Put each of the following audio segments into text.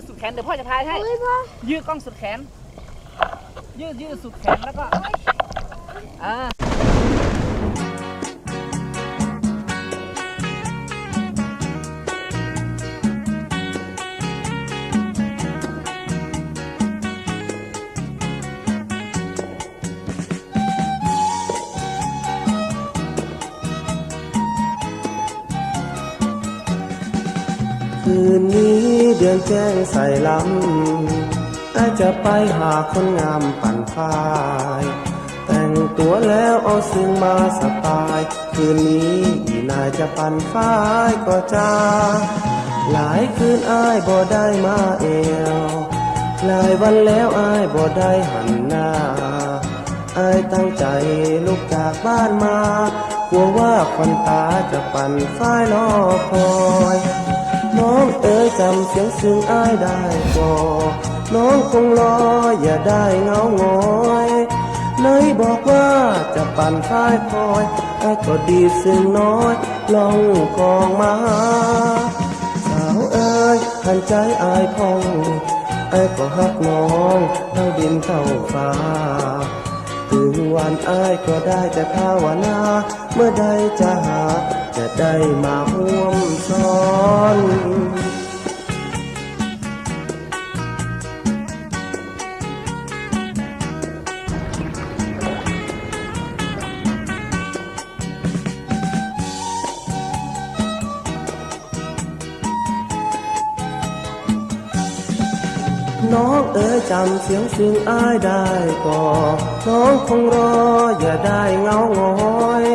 ดสุดแขนเดี๋ยวพ่อจะพายให้เฮ้ยพ่อยืดกล้องสุดแขน ยืดยืดสุดแขนแล้วก็อ่า คืนนี้เดือนแจ้งใส่ลำอาจจะไปหาคนงามปั่นพาย แต่งตัวแล้วเอาซึ่งมาสไตล์คืนนี้อีนายจะปั่นฝ้ายก็จ้า หลายคืนอายบ่ได้มาเอว หลายวันแล้วอายบ่ได้หันหน้าอายตั้งใจลุกจากบ้านมา กลัวว่าคนตาจะปั่นฝ้ายรอคอย น้องเอ๋ยจำเสียงซึ้งอายได้ก่อน้องคงรออย่าได้เหงาหงอยเนยบอกว่าจะปั่นฝ้ายคอยไอ้ก็ดีซึ้งน้อยลองกองมาสาวเอ๋ยหันใจอายพองไอ้ก็ฮักน้องเท่าดินเท่าฟ้า ถึงวันอายก็ได้แต่ภาวนา เมื่อใดจะหา จะได้มาห่วมซ้อน น้องเอ๋ยจำเสียงซึ้งอายได้ก่อน้องคงรออย่าได้เงาหงอย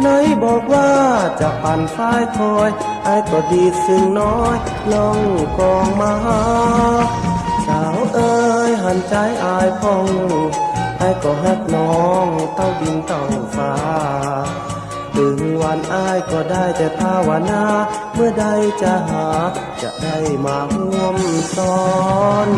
ไหนบอกว่าจะปั่นฝ้ายคอยอายก็ดีซึ้งน้อยลองกองมา สาวเอ๋ยหันใจอายพองอายก็ฮักน้องเต้าดินเต้าฟ้า ถึงวันอายก็ได้แต่ภาวนา เมื่อใดจะหาจะได้มาห่วมซ้อน